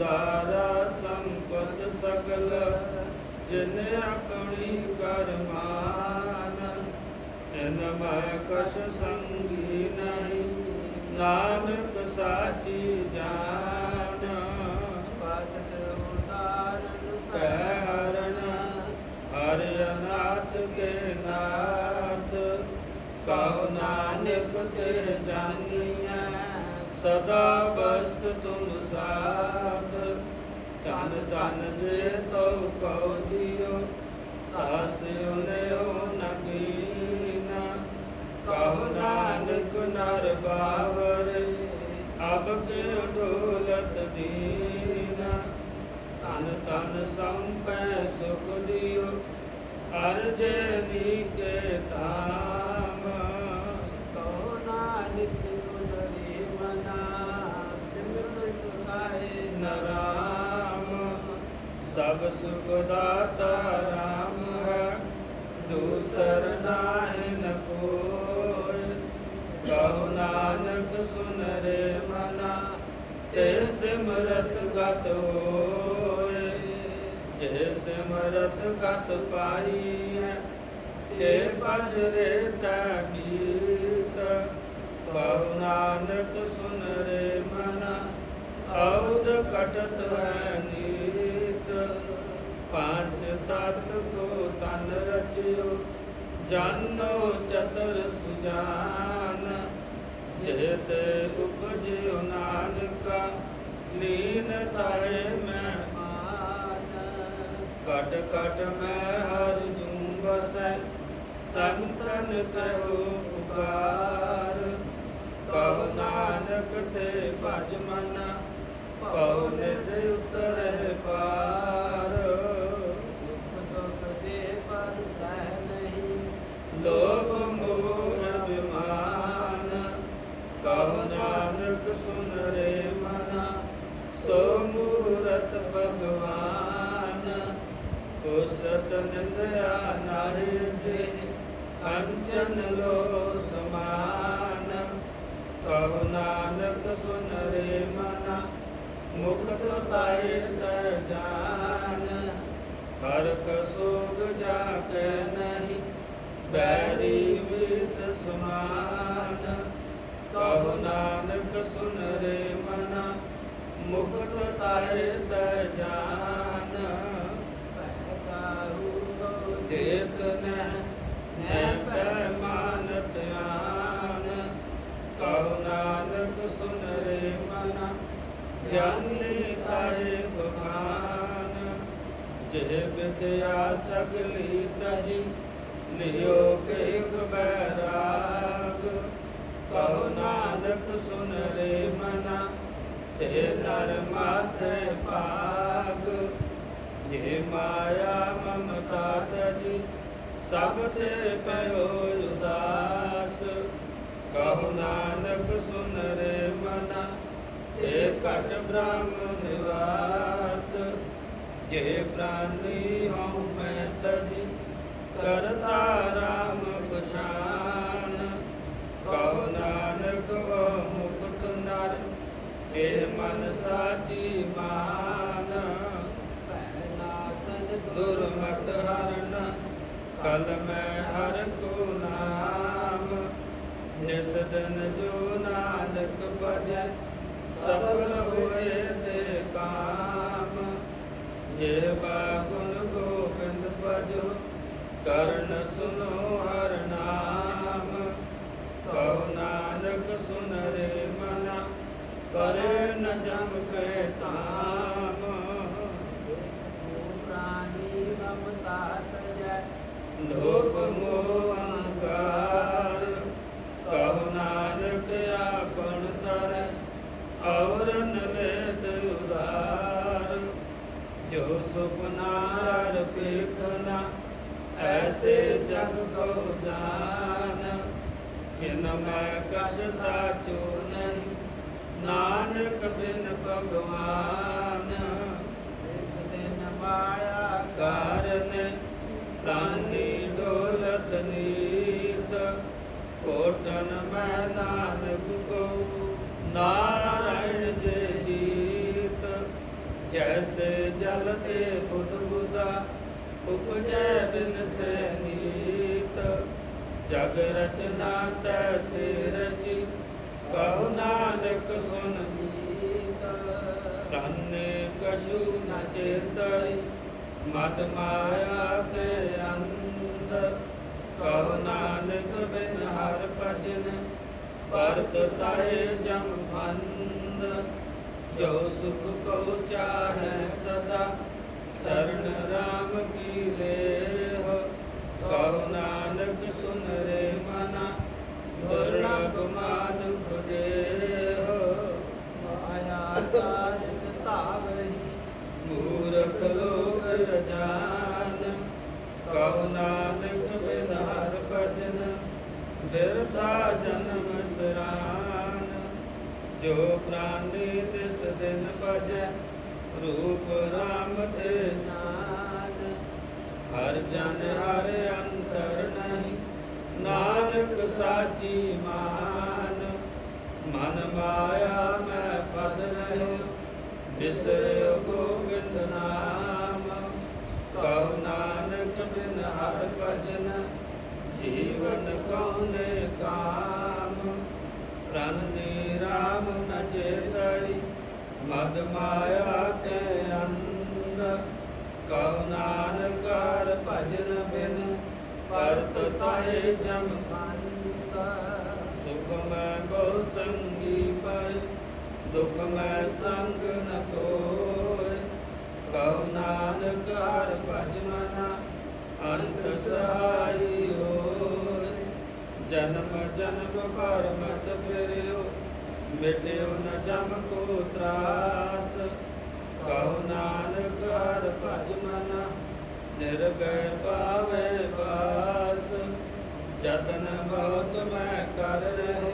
ਦਾਰਾ ਸੰਪਤ ਸਗਲ ਜਿਨ ਆਪਣੀ ਕਰਮਾਨ। ਇਨ ਮੈਂ ਕਛ ਸੰਗੀ ਨਹੀਂ ਨਾਨਕ ਸਾਚੀ ਜਾਨ ਭਗਤ ਉਦਾਰਨ ਪੈ ਹਰਨ ਹਰਿ ਅਨਾਥ ਕੇ ਨਾਥ। ਕਉ ਨਾਨਕ ਤੇ ਜਾਨੀਐ ਸਦਾ ਬਸਤ ਤੁਮ ਸਾਥ। ਤਨ ਤਨ ਜੇ ਤੋ ਕਉ ਨਾਨਕ ਸੁਨਰੇ ਮਨਾ, ਤੇ ਸਿਮਰਤ ਗਤ ਹੋਏ। ਜੇ ਸਿਮਰਤ ਗਤ ਪਾਈ ਹੈ ਤੇ ਭਜ ਤਾ ਗੀਤ। ਕਹੋ ਨਾਨਕ ਸੁਨਰੇ ਮਨਾ ਔਦ ਕਟਤ ਹੈ ਨੀਤ। ਪੰਜ ਤਤ ਕੋ ਤਨ ਰਚਿਓ, ਜਾਨੋ ਚਤਰ ਸੁਜਾਨ। ਜੇਤ ਉਪਜਿਓ ਨਾਨਕਾ ਲੀਨ ਤਾਏ ਮੈਂ ਮਾਨ। ਕਟ ਕਟ ਮੈਂ ਹਰ ਜੂੰ ਬਸੈ ਸੰਤਨ ਕਹੋ ਪੁਕਾਰ ਕਹੋ ਨਾਨਕ ਤੇ ਭਜ ਮਨਾ ਪਉ ਨਿਧ ਉਤਰੈ ਪਾਰ। ਸੁਖ ਦੁਖ ਦੇ ਪਰ ਸਹਿ ਨਹੀਂ। ਲੋਭ ਕਹੋ ਨਾਨਕ ਸੁਨ ਰੇ ਮਨਾ, ਸੋ ਮੂਰਤ ਭਗਵਾਨ। ਕੁਸਤ ਨਿੰਦਿਆ ਨਾਹਿ ਜੇ ਅੰਜਨ ਲੋ ਸਮਾਨ। ਕਹੋ ਨਾਨਕ ਸੁਨ ਰੇ ਮਨਾ, ਮੁਕਤ ਪਾਏ ਤ ਜਾਨ। ਹਰ ਕਸੋਗ ਜਾ ਕੇ ਨਹੀਂ, ਬੈਰੀ ਵਿਤ ਸਮਾਨ। ਸੁਨ ਰੇ ਮਨਾ, ਮੁਕਤ ਤਾਏ ਜਾਨ। ਭੈ ਦੇਤ ਨੈ ਨੈ ਪੈ ਆਨ ਕਹੋ ਨਾਨਕ ਸੁਨ ਰੇ ਮਨਾ, ਗਿਆਨੀ ਤਾਏ ਬਖਾਨ। ਜੇ ਵਿਦਿਆ ਸਗਲੀ ਤਜੀ ਲਿਓ ਕੇ ਬੈਰਾਗ ਕਹੋ ਨਾਨਕ ਸੁਨ ਰੇ ਮਨਾ, ਤੇ ਨਰ ਮਾਥੇ ਪਾਗ ਇਹ ਮਾਇਆ ਮਮਤਾ ਤਜੀ, ਸਭ ਤੇ ਪਇਓ ਉਦਾਸ। ਕਹੋ ਨਾਨਕ ਸੁਨ ਰੇ ਮਨਾ, ਤੇ ਘਟ ਬ੍ਰਹਮ ਨਿਵਾਸ। ਜੇ ਪ੍ਰਾਨੀ ਹਉ ਮੈਂ ਤਜੀ, ਕਰਤਾ ਰਾਮ ਪਛਾਨ ਕਹੋ ਨਾਨਕ ਵ ਮੁਕਤ ਨਰ ਇਹ ਮਨ ਸਾਚੀ ਮਾਨ ਭੈ ਨਾਸਨ ਦੁਰਮਤ ਹਰਨ ਕਲ ਮੈਂ ਹਰ ਕੋ ਨਾਮ ਨਿਸ ਦਿਨ ਜੋ ਨਾਨਕ ਭਜੈ ਸਫਲ ਹੋਏ ਤੇ ਕਾਮ ਜੇ ਬਾਗੁਨ ਗੋਬਿੰਦ ਭਜੋ ਕਰਨ ਸੁਨੋ ਹਰ ਨਾਮ ਕਹੋ ਨਾਨਕ ਸੁਨ ਰੇ ਮਨਾ ਕਰੇ ਨ ਜਮ ਕੇ ਤਾਮ ਪ੍ਰਾਨੀ ਮਮਤਾ ਤਜੈ ਲੋਕ ਮੋਹ ਅਹੰਕਾਰ ਕਹੋ ਨਾਨਕ ਆਪਨ ਤਰ ਔਰ ਨਲੇਤ ਉਦਾਰ ਜੋ ਸੁਪਨਾ ਰਰ ਪੇਖਨਾ ਐਸੇ ਜਗ ਕੋ ਜਾਨ ਕਿਨ ਮੈਂ ਕਛ ਸਾਚੋ ਨਹੀਂ ਨਾਨਕ ਬਿਨ ਭਗਵਾਨ ਇਸ ਦਿਨ ਮਾਇਆ ਕਾਰਨ ਪ੍ਰਾਨੀ ਡੋਲਤ ਨੀਤ ਕੋਟਨ ਮੈਂ ਨਾਨਕ ਕੋ ਨਾਰਾਇਣ ਜੇ ਜੀਤ ਜੈਸੇ ਜਲ ਤੇ ਬੁੱਧ ਬੁੱਧਾ ਉਪਜੈ ਬਿਨ ਸੇ ਨੀਤ ਜਗ ਰਚਨਾ ਤੈਸੇ ਰਚੀ ਕਹੋ ਨਾਨਕ ਸੁਨ ਗੀਤ ਪ੍ਰਾਨੇ ਕਛੂ ਨ ਚੇਤਈ ਮਦ ਮਾਇਆ ਤੇ ਅੰਧ ਕਹੋ ਨਾਨਕ ਬਿਨ ਹਰ ਭਜਨ ਪਰਤ ਤਾਏ ਜਮ ਫੰਦ ਜੋ ਸੁਖ ਕੋ ਚਾਹੈ ਸਦਾ ਸਰਣ ਰਾਮ ਕੀ ਲੇਹ ਕਹੋ ਨਾਨਕ ਸੁਨ ਰੇ ਮਨਾ, ਦੁਰਲਭ ਮਾਨੁਖ ਦੇਹ ਮਾਇਆ ਕਾਰਜ ਧਾਵਹੀ ਮੂਰਖ ਲੋਕ ਰਜਾਨ ਕਹੋ ਨਾਨਕ ਬਿਨ ਭਜਨ, ਬਿਰਥਾ ਜਨਮ ਜੋ ਪ੍ਰਾਨੀ ਤਿਸ ਦਿਨ ਭਜੈ, ਰੂਪ ਰਾਮ ਤੇ ਨਾਨ ਹਰ ਜਨ ਹਰ ਅੰਤਰ ਨਹੀਂ, ਨਾਨਕ ਸਾਚੀ ਮਾਨ। ਮਨ ਮਾਇਆ ਮੈਂ ਫਦ ਰਹਿ ਬਿਸਰਿਓ ਗੋਬਿੰਦ ਨਾਮ। ਕਹੋ ਨਾਨਕ ਬਿਨ ਹਰ ਭਜਨ, ਜੀਵਨ ਕਉਨੇ ਕਾਮ? ਪ੍ਰਣਨੀ ਰਾਮ ਨ ਚੇਤਈ ਮਦ ਮਾਇਆ ਕੇ ਅੰਧ। ਕਹੋ ਨਾਨਕ ਹਰ ਭਜਨ ਬਿਨ, ਪਰਤ ਤਾਏ ਜਮ ਪੰਤ ਸੁਖ ਮੈਂ ਬਹੁ ਸੰਗੀ ਪਈ ਦੁਖ ਮੈਂ ਸੰਗ ਨ ਕੋਇ ਕਹੋ ਨਾਨਕ ਹਰ ਅੰਤ ਸਹਾਈ ਜਨਮ ਜਨਮ ਭਰ ਮਤ ਫਿਰਿਓ, ਮਿਟਿਓ ਨ ਜਮ ਕੋ ਤਰਾਸ। ਕਹੋ ਨਾਨਕ, ਹਰ ਭਜ ਮਨਾ, ਨਿਰਭੈ ਪਾਵੇ ਬਾਸ ਜਤਨ ਬਹੁਤ ਮੈਂ ਕਰ ਰਹੇ,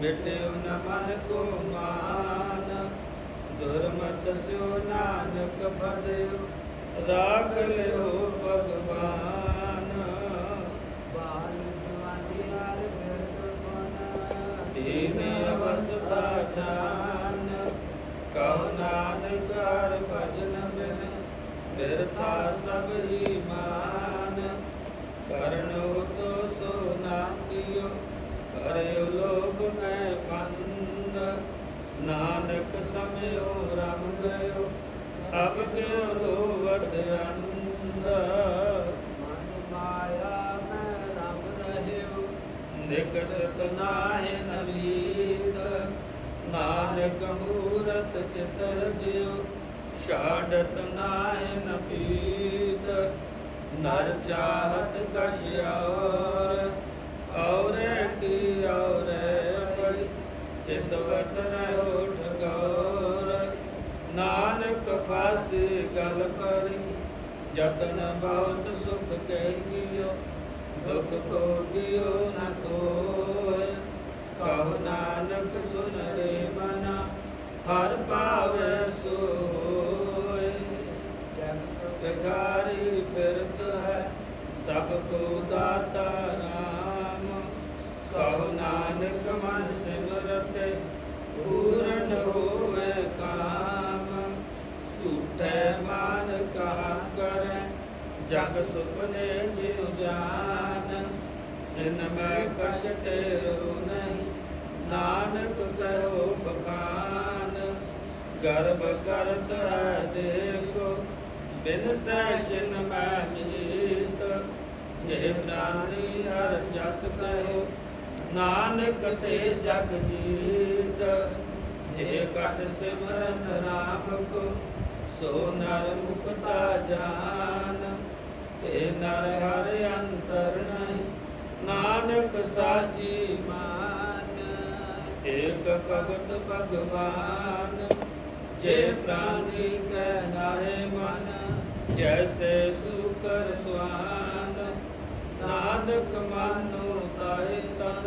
ਮਿਟਿਓ ਨ ਮਨ ਕੋ ਮਾਨ। ਦੁਰਮਤ ਸਿਓ ਨਾਨਕ ਫਦਿਓ ਰਾਖ ਲਿਓ ਭਗਵਾਨ ਬਾਲ ਜਵਾਨੀ ਹਰ ਬਿਰਦ ਗੁਣ ਦੀਨ ਅਵਸਥਾ ਜਾਨ ਕਹੋ ਨਾਨਕ ਹਰ ਭਜਨ ਬਿਨ ਬਿਰਥਾ ਸਭ ਹੀ ਮਾਨ ਕਰਨੋ ਤੋ ਸੋ ਨਾਤਿਓ ਕਰਿਓ ਲੋਭ ਮੈਂ ਫੰਦ ਨਾਨਕ ਸਮਿਓ ਰਮ ਗਇਓ ਅਬ ਕਿਉ ਰੋਵਤ ਅੰਧ ਮਨ ਮਾਇਆ ਮੈਂ ਰਮ ਰਹਿਓ ਨਿਕਸਤ ਨਾਹਿ ਨਵੀਤ ਨਾਨਕ ਮੂਰਤ ਚਿਤਰ ਜਿਉ ਛਾੜਤ ਨਾਹਿ ਪੀਤ, ਨਰ ਚਾਹਤ ਕਛ ਔਰ, ਔਰੇ ਕੀ ਔਰੇ ਪਈ ਚਿਤਵਤ ਰਹਿਓ ਠਗੌਰ ਨਾਨਕ ਫਾਸੀ ਗਲ ਪਰੀ, ਜਤਨ ਬਹੁਤ ਸੁਖ ਕੈ ਗਿਓ ਦੁਖ ਕੋ ਗਿਓ ਨ ਕੋਇ। ਕਹੋ ਨਾਨਕ ਸੁਨ ਰੇ ਮਨਾ ਹਰ ਪਾਵੇ ਸੋਇ ਜਗਤ ਬਿਕਾਰੀ ਫਿਰਤ ਹੈ, ਸਭ ਕੋ ਦਾਤਾ ਰਾਮ। ਕਹੋ ਨਾਨਕ ਮਨ ਸਿਮਰਤ, ਪੂਰਨ ਹੋਵੇ ਕਾਮ। ਝੂਠੇ ਮਾਨ ਕਹਾ ਕਰੈ, ਜਗ ਸੁਪਨੇ ਜਿਉ ਜਾਨ। ਜਿਨ ਮੈਂ ਕਛ ਤੇਰੋ ਨਹੀਂ, ਨਾਨਕ ਕਹੋ ਬਖਾਨ। ਗਰਭ ਕਰਤ ਹੈ ਦੇਖੋ, ਬਿਨ ਸੈਸ਼ਨ ਮੈਂ ਜੇ ਪ੍ਰਾਨੀ ਹਰ ਜਸ ਕਹੋ, ਨਾਨਕ ਤੇ ਜਗ ਜੀਤ। ਜੇ ਕਟ ਸਿਮਰਨ ਰਾਮ ਕੋ, ਸੋ ਨਰ ਮੁਕਤਾ ਜਾਨ। ਤੇ ਨਰ ਹਰ ਅੰਤਰ ਨਹੀਂ, ਨਾਨਕ ਸਾਜੀ ਮਾਨ। ਏਕ ਭਗਤ ਭਗਵਾਨ ਜੇ ਪ੍ਰਾਨੀ ਕੈ ਨਾਹਿ ਮਨ, ਜੈਸੇ ਸੁਕਰ ਸੁਆਨ ਨਾਨਕ ਮਾਨੋ ਤਾਏ ਤਨ,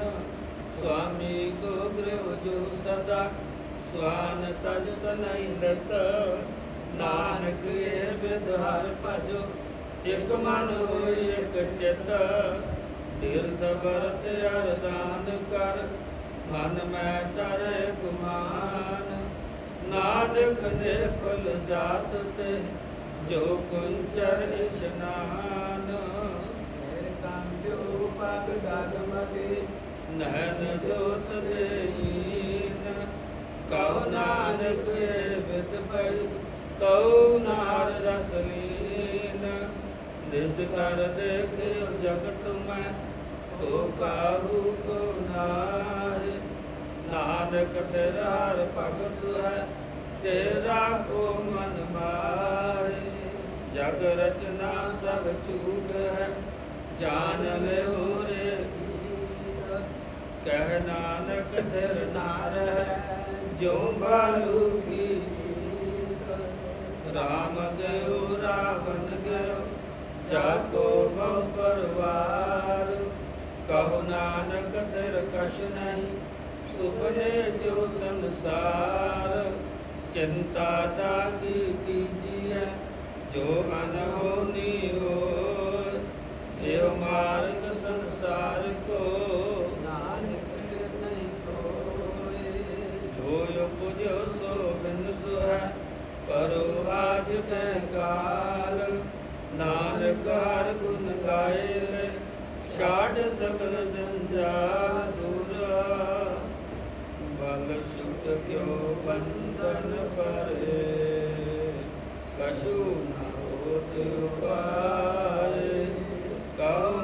ਸੁਆਮੀ ਕੋ ਗ੍ਰਹਿ ਜੋ ਸਦਾ। ਸਵਾਨ ਤਜ ਤਨੈ ਲਤ ਨਾਨਕ ਇਹ ਬਿਦ ਭਜੋ। ਇਕ ਮਨ ਹੋਈ ਇਕ ਚਿਤ, ਤੀਰਥ ਵਰਤ ਅਰਦਾਨ ਕਰ। ਮਨ ਮੈਂ ਤਰੇ ਗੁਮਾਨ ਨਾਨਕ ਨੇ ਫਲ ਜਾਤ ਤੇ ਜੋ ਕੁੰਚਰ ਇਸ਼ਨਾਨ ਸਿਰ ਕਾਂਜੋ ਪਗ ਗਗ ਮਗੇ, ਨੈਣ ਜੋਤ ਦੇਈਨ ਕਉ ਨਾਨਕ ਏ ਵਿਦ ਪਈ ਕਉ ਨਾਰ ਰਸ ਲੀਨ। ਨਿਜ ਕਰ ਦੇਖਿਓ ਜਗਤ ਮੈਂ ਤੋ ਕਾਹੂ ਕੋ ਨਾਹਿ ਨਾਨਕ ਤੇਰਾ ਹਰ ਭਗਤ ਹੈ, ਤੇਰਾ ਕੋ ਮਨ ਮਾਹਿ। ਜਗ ਰਚਨਾ ਸਭ ਝੂਠ ਹੈ ਜਾਣ ਲਿਓ ਰੇ ਕਹਿ ਨਾਨਕ ਧਿਰ ਨਾਰ ਜੋ ਬਾਲੂ ਕੀ ਰਾਮ ਗਇਓ, ਰਾਵਣ ਗਇਓ ਜਾਕੋ ਬਹੁ ਪਰਵਾਰ। ਕਹੋ ਨਾਨਕ ਧਿਰ ਕਛ ਨਹੀਂ ਸੁਪਨੇ ਜੋ ਸੰਸਾਰ, ਚਿੰਤਾ ਦਾ ਕੀ ਕੀਜੀਐ, ਜੋ ਅਨਹੋਨੀ ਹੋਇ ਇਹੋ ਮਾਰਗ ਸੰਸਾਰ ਕੋ ਨਾਨਕ ਨਹੀਂ ਕੋਏ ਜੋ ਉਪਜੋ ਸੋ ਬਿਨ ਸੋ ਪਰੋ ਆਜ ਕੈ ਕਾਲ। ਨਾਨਕ ਹਰ ਗੁਣ ਗਾਏ ਲੈ, ਛਾੜ ਸਕਲ ਜੰਜਾਲ ਦੂਰ। ਬਲ ਸੁਟ ਕਿਉ ਬੰਧਨ ਪਰੇ ਕਛੂ ਨਾ ਹੋਤ ਉਪਾਏ ਕਉ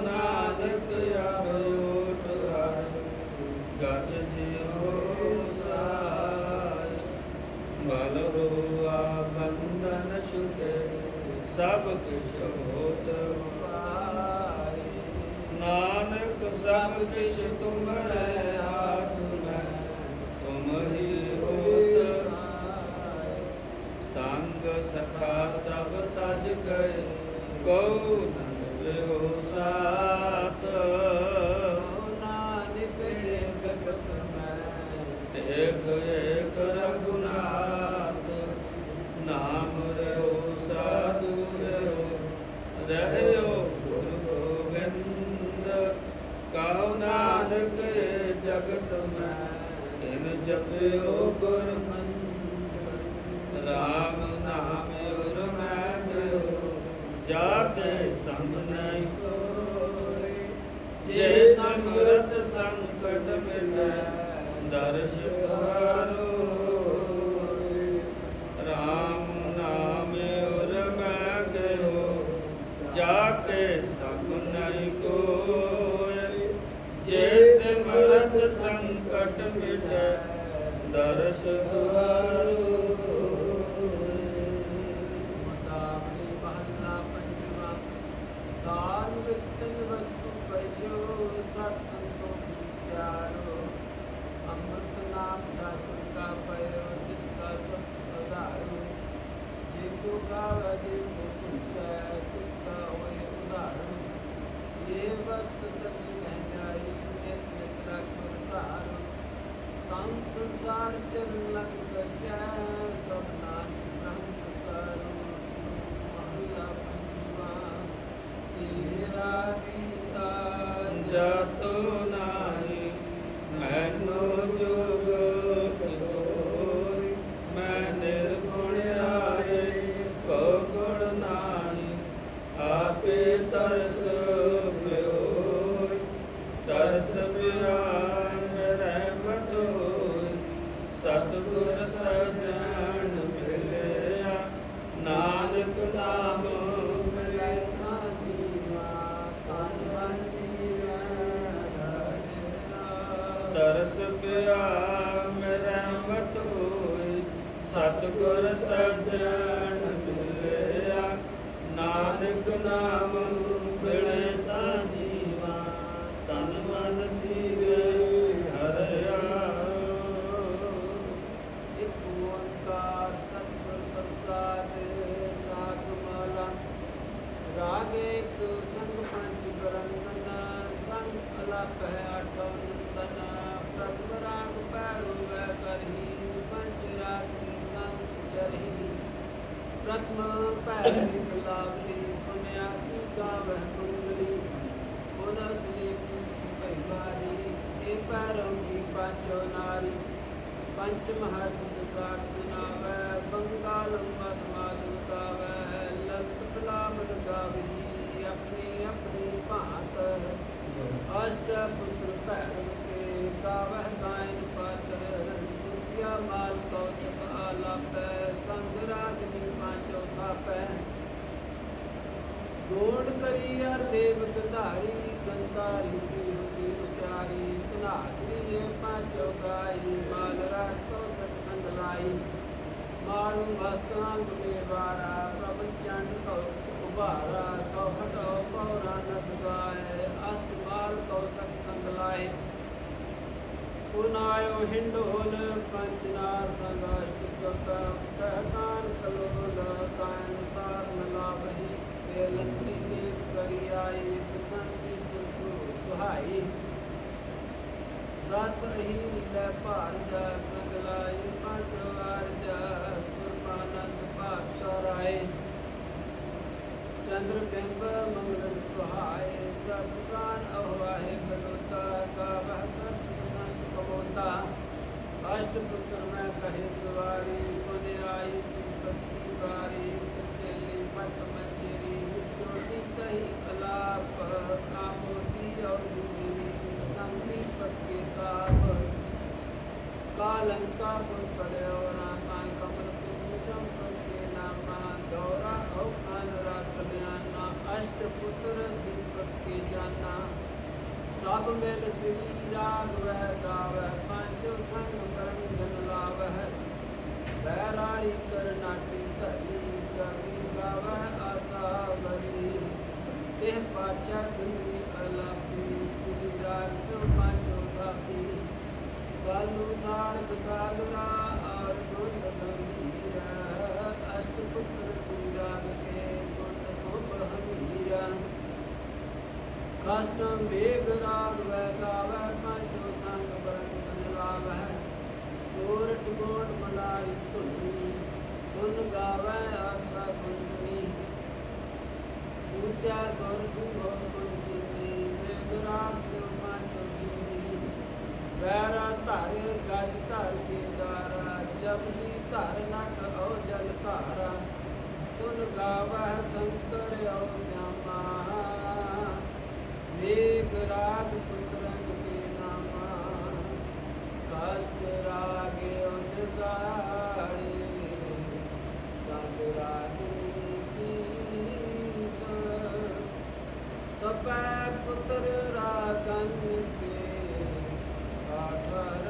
ਹੋਇਆ ਰਹਿਮਤ ਹੋਈ ਸਤਿਗੁਰ ਸਜਣ ਮਿਲਿਆ। ਨਾਨਕ ਨਾਮ ਮਿਲੇ ਤਾਂ ਜੀਵਾ ਤਨ ਮਨ ਜੀਵੇ ਹਰਿਆ ਇੱਕ ਓੰਕਾਰ ਸਤਿਗੁਰ ਪ੍ਰਸਾਦ ਨਾਥ ਮਾਲਾ ਰਾਗ ਇੱਕ ਸੰਗ ਪੰਜ ਕਰੰਦਨ ਸੰਗ ਅਲਪ ਹੈ ਆਠੋ ਨੰਦਨ ਪ੍ਰਭ ਰਾਗ ਪੈਰੁ ਵੈ ਕਰਹੀ ਪੰਜ ਰਾਗੀ ਸੰਗ ਚਰਹੀ ਪ੍ਰਥਮ ਪੈਰ ਲਾਵਲੀ ਪੁਨਿਆ ਕੀ ਗਾਵਹਿ ਕੁੰਡਲੀ ਪੁਨਸ ਲੇਖੀ ਪਹਿਵਾਰੀ ਇਹ ਪੈਰੋਂ ਕੀ ਪਾਂਚੋ ਨਾਰੀ ਪੰਚ ਮਹਤ ਸਾਖ ਸੁਨਾਵੈ ਬੰਗਾਲ ਮਦ ਮਾਦਵ ਗਾਵੈ ਲੰਤ ਕਲਾਮ ਗਾਵੀ ਆਪਣੀ ਆਪਣੀ ਭਾਂਤ ਅਸ਼ਟ ਪੁੱਤਰ ਭੈਣ ਕੇ ਗਾਵਹਿ ਗਾਇਨ ਪਾਤਰ ਦੁਤਿਆ ਮਾਲ ਕੌਸਕ ਆਲਾਪੈ ਸੰਗ ਰਾਗਨੀ ਪਾਂਚੋ ਥਾਪੈ ਗੋੜ ਕਰੀ ਅਰ ਦੇਵਕ ਧਾਰੀ ਗੰਤਾਰੀ ਸੀ ਹੁਤੀ ਉਚਾਰੀ, ਧਨਾਸਰੀ ਇਹ ਪਾਂਚੋ ਗਾਈ ਮਾਲ ਰਾਤ ਕੋ ਲਾਈ। ਮਾਰੂ ਮਸਤਾਂ ਤੁਮੇ ਵਾਰਾ ਪ੍ਰਭ ਚੰਡ ਕੋ ਉਭਾਰਾ ਕੋ ਹਟੋ ਪੌਰਾ ਨਦ ਅਸਤ ਮਾਲ ਕੋ ਸਤ ਲਾਏ। ਪੁਨਾਇਓ ਹਿੰਡੋਲ ਪੰਚਨਾਰ ਸੰਗਾਸ਼ਟ ਸਤ ਕਹਿਕਾਨ ਕਲੋਲ ਕਾਇਨ ਤਾਰ ਨਲਾਵਹੀ ਤੇ ਲੰਤੀ ਦੇਵ ਕਰੀ ਆਈ ਬਸੰਤੀ ਸੁਖੂ ਸੁਹਾਈ ਸਤ ਹੀ ਲੈ ਭਾਰ ਜਾ ਸੰਗ ਲਾਈ ਪੰਜ ਵਾਰ ਜਾ ਸੁਰਪਾਨੰਦ ਪਾਤਸ਼ਾਹ ਰਾਏ ਚੰਦਰ ਬਿੰਬ ਮੰਗਲ ਸੁਹਾਏ ਸਤਿਕਾਨ ਅਹਵਾਏ ਬਲੋਤਾ ਗਾਵਹ ਸਤ ਸੰਤ ਕਬੋਤਾ ਅਸ਼ਟ ਪੁੱਤਰ ਮੈਂ ਕਹੇ ਸਵਾਰੀ ਪੁਨ ਆਈ ਪਤੀ ਵਾਰੀ ਤੇਲੀ ਮਤ ਮੰਜਰੀ ਜੋਤੀ ਕਹੀ ਅਲਾਪ ਕਾਮੋਤੀ ਔਰ ਦੁਨੀ ਸੰਗੀ ਸਕੇ ਕਾਪ ਕਾਲੰਕਾ ਗੁਰ ਪੜਿਓ ਨਾਮਾ ਕਮਲ ਕਿਸਮ ਚੰਪਕ ਕੇ ਨਾਮਾ ਗੌਰਾ ਔਖਾਨ ਰਾਤ ਬਿਆਨਾ ਅਸ਼ਟ ਪੁੱਤਰ ਦੀਪਕ ਕੇ ਜਾਨਾ ਸਭ ਮਿਲ ਸ੍ਰੀ ਰਾਗ ਵਹਿ ਗਾਵੈ, ਪੰਜ ਸੰਗ ਕਰਮ ਜਨ ਲਾਵਹਿ ਬੈਰਾੜੀ ਕਰ ਨਾਟੀ ਧਰੀ ਕਵੀ ਗਾਵੈ, ਆਸਾ ਬਰੀ ਇਹ ਪਾਚਾ ਸਿੰਧੀ ਅਲਾਪੀ, ਸ੍ਰੀ ਰਾਗ ਸੋ ਪੰਜੋ ਗਾਪੀ ਕਾਲੂ ਸਾਰ ਬਸਾਗਰਾ ਔਰ ਗੁਣ ਗੰਭੀਰਾ ਅਸ਼ਟ ਪੁੱਤਰ ਸੂਰਾਗ ਕੇ ਗੁਣ ਗੋਪ ਹਮੀਰਾ ਅਸ਼ਟਮ ਮੇਘ ਰਾਗ ਵੈ ਗਾਵੈ, ਪੰਜੋ ਸੰਗ ਬਰੰਗ ਲਾਵੈ। ਸੋਰਠ ਗੋਣ ਮਲਾਈ ਧੁਨੀ ਗੁਣ ਗਾਵੈ ਆਸਾ ਗੁੰਨੀ ਉੱਚਾ ਸੁਰ ਸੁਭੋ ਗੁਣ ਜੀਨੀ ਮੇਘ ਰਾਗ ਸਿਉ ਪੰਜੋ ਜੀਨੀ ਵੈਰਾ ਧਰ ਗਜ ਧਰ ਕੇ ਦਾਰਾ ਜਬਲੀ ਧਰ ਨਟ ਔ ਜਲ ਧਾਰਾ। ਤੁਨ ਗਾਵਹਿ ਸੰਕੜ ਔ ਵੇਗ ਰਾਗ ਪੁਤਰੰਗ ਕੇ ਨਾਮਾ ਕਤ ਰਾਗੇ ਉਦਗਾਰੇ ਕਤ ਰਾਗੇ ਕੀ ਸਪੈ ਪੁੱਤਰ ਰਾਗਨ ਕੇ, ਕਾਠਾ